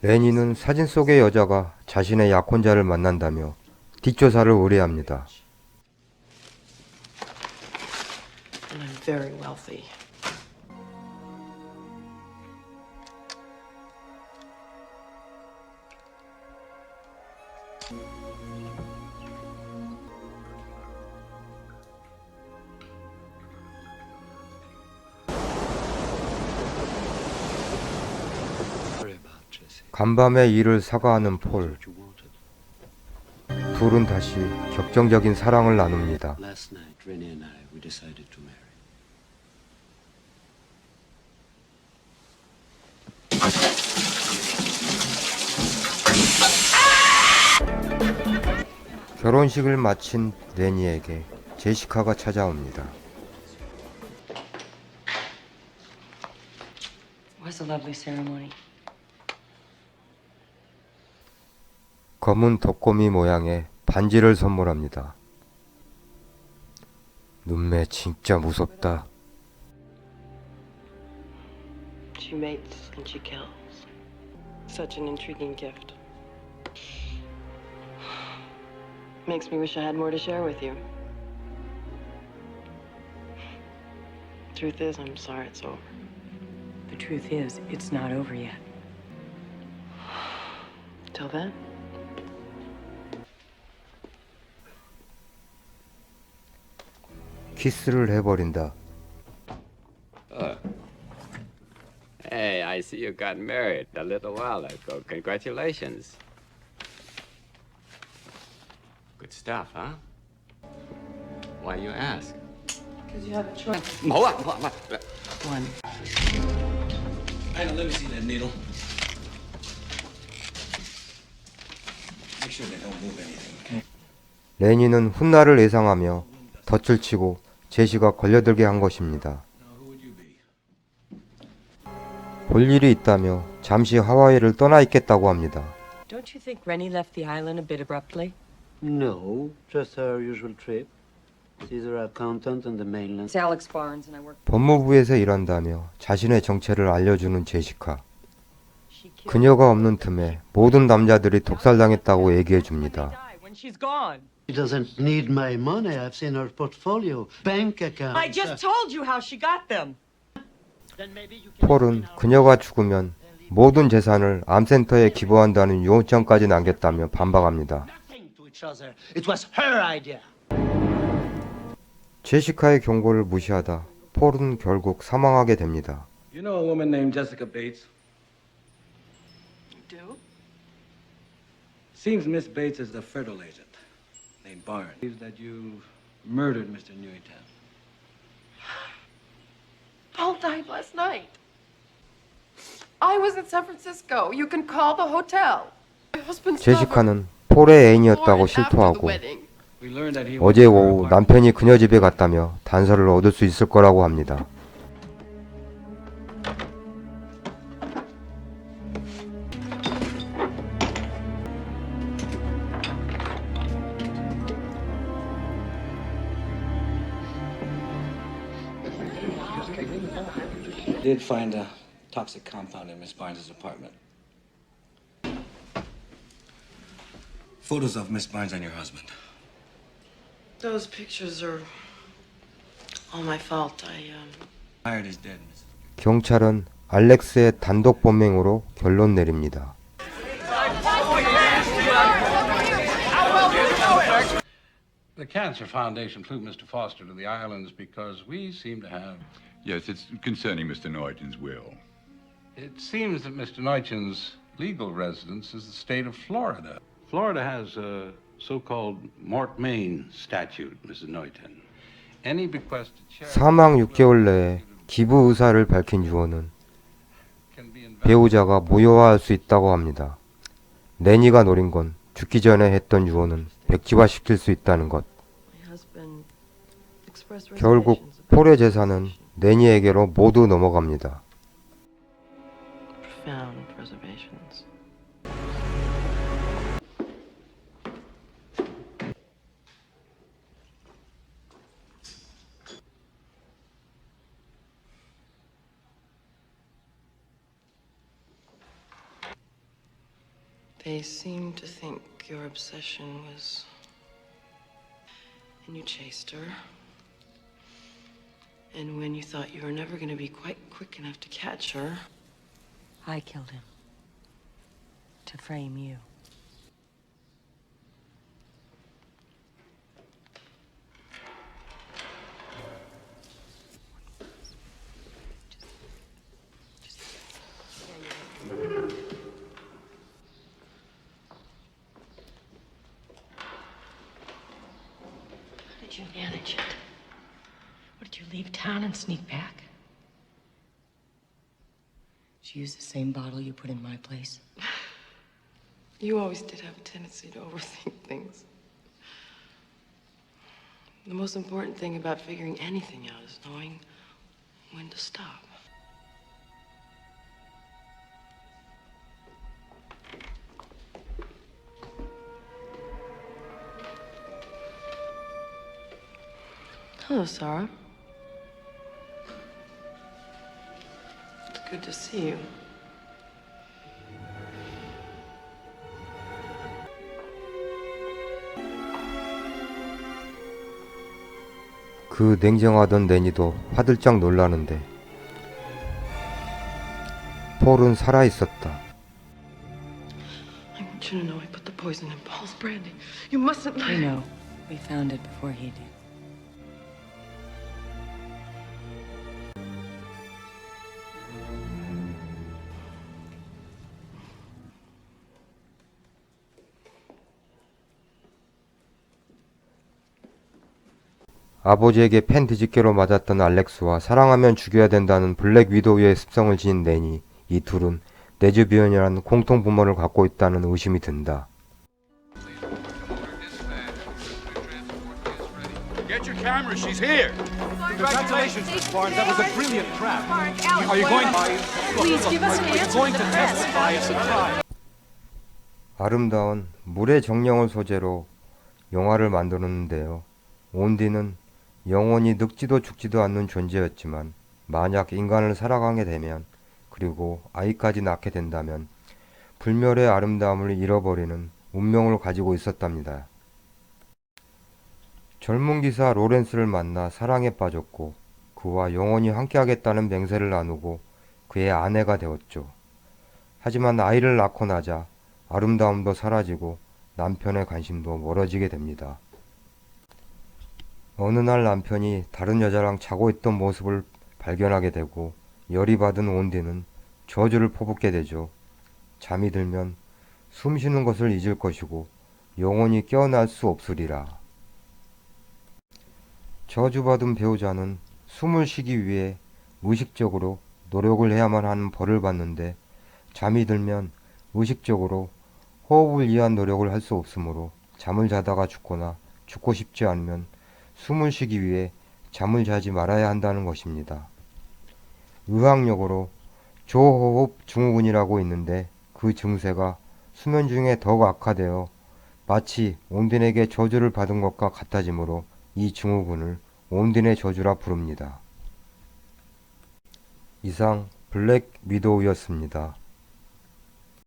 레니는 사진 속의 여자가 자신의 약혼자를 만난다며 뒷조사를 의뢰합니다. 간밤에 이를 사과하는 폴. 둘은 다시 격정적인 사랑을 나눕니다. Last night, Rennie and I, we decided to marry. 결혼식을 마친 레니에게 제시카가 찾아옵니다. Was a lovely ceremony. 검은 독고미 모양의 반지를 선물합니다. 눈매 진짜 무섭다. She mates and she kills. Such an intriguing gift. Makes me wish I had more to share with you. Truth is, I'm sorry it's over. The truth is, it's not over yet. Till then, 키스를 해버린다. Hey, I see you got married a little while ago. Congratulations. Good stuff, huh? Why you ask? because you have a choice. Mẫu à, mẫu à, mẫu à. One. Anna, let me see that needle. Make sure they don't move anything, okay? 레니는 훗날을 예상하며 덫을 치고 제시가 걸려들게 한 것입니다. 볼 일이 있다며 잠시 하와이를 떠나 있겠다고 합니다. Don't you think Rennie left the island a bit abruptly? No, just her usual trip. She's her accountant on the mainland. It's Alex Barnes, and I work. 법무부에서 일한다며 자신의 정체를 알려주는 제시카. She killed. 그녀가 없는 틈에 모든 남자들이 독살당했다고 얘기해 줍니다. She's gone. She doesn't need my money. I've seen her portfolio, bank account. I just told you how she got them. 폴은 그녀가 죽으면 모든 재산을 암센터에 기부한다는 요청까지 남겼다며 반박합니다. nothing to each other. It was her idea. 제시카의 경고를 무시하다 폴은 결국 사망하게 됩니다. You know a woman named Jessica Bates? Do? Seems Miss Bates is the fertile agent named Barnes. Believes that you murdered Mr. Newton. Paul died last night. I was in San Francisco. You can call the hotel. My husband's 제시카는 폴의 애인이었다고 실토하고 We learned that he 어제 was her 오후. 남편이 그녀 집에 갔다며 단서를 얻을 수 있을 거라고 합니다. did find a toxic compound in Miss Barnes' apartment. Photos of Miss Barnes and your husband. Those pictures are all my fault. I, um. Hired is dead, Miss. 경찰은 알렉스의 단독 범행으로 결론 내립니다. The Cancer Foundation flew Mr. Foster to the islands because we seem to have. Yes, it's concerning Mr. Norton's will. It seems that Mr. Neutron's legal residence is the state of Florida. Florida has a so called Mort Main statute, Mrs. Neuton. Any bequest to charity 사망 6개월 내에 기부 의사를 밝힌 유언은 can be invested. 배우자가 무효화할 수 있다고 합니다. 레니가 노린 건 죽기 전에 했던 유언은 백지화시킬 수 있다는 것. My husband expressed 결국 폴의 재산은. 레니에게로 모두 넘어갑니다. And when you thought you were never going to be quite quick enough to catch her, I killed him. To frame you. How did you manage it? What, did you leave town and sneak back? She used the same bottle you put in my place? you always did have a tendency to overthink things. The most important thing about figuring anything out is knowing when to stop. Hello, Sarah. Good to see you. 그 냉정하던 내니도 화들짝 놀라는데 폴은 살아 있었다. I want you to know I put the poison in Paul's brandy. You mustn't We lie. know. We found it before he did. 아버지에게 펜 뒤집개로 맞았던 알렉스와 사랑하면 죽여야 된다는 블랙 위도우의 습성을 지닌 낸이 이 둘은 레즈비언이라는 공통 부모를 갖고 있다는 의심이 든다. Get your camera, she's here. Congratulations, Miss Barnes. That was a brilliant trap. Are you going? Please give us an answer. Are you going to testify as a trial? 아름다운 물의 정령을 소재로 영화를 만들었는데요. 온디는 영원히 늙지도 죽지도 않는 존재였지만 만약 인간을 살아가게 되면 그리고 아이까지 낳게 된다면 불멸의 아름다움을 잃어버리는 운명을 가지고 있었답니다. 젊은 기사 로렌스를 만나 사랑에 빠졌고 그와 영원히 함께하겠다는 맹세를 나누고 그의 아내가 되었죠. 하지만 아이를 낳고 나자 아름다움도 사라지고 남편의 관심도 멀어지게 됩니다. 어느 날 남편이 다른 여자랑 자고 있던 모습을 발견하게 되고 열이 받은 온디는 저주를 퍼붓게 되죠. 잠이 들면 숨 쉬는 것을 잊을 것이고 영원히 깨어날 수 없으리라. 저주받은 배우자는 숨을 쉬기 위해 의식적으로 노력을 해야만 하는 벌을 받는데 잠이 들면 의식적으로 호흡을 위한 노력을 할 수 없으므로 잠을 자다가 죽거나 죽고 싶지 않으면 숨을 쉬기 위해 잠을 자지 말아야 한다는 것입니다. 의학적으로 조호흡 증후군이라고 있는데 그 증세가 수면 중에 더욱 악화되어 마치 온딘에게 저주를 받은 것과 같아지므로 이 증후군을 온딘의 저주라 부릅니다. 이상 블랙 위도우였습니다.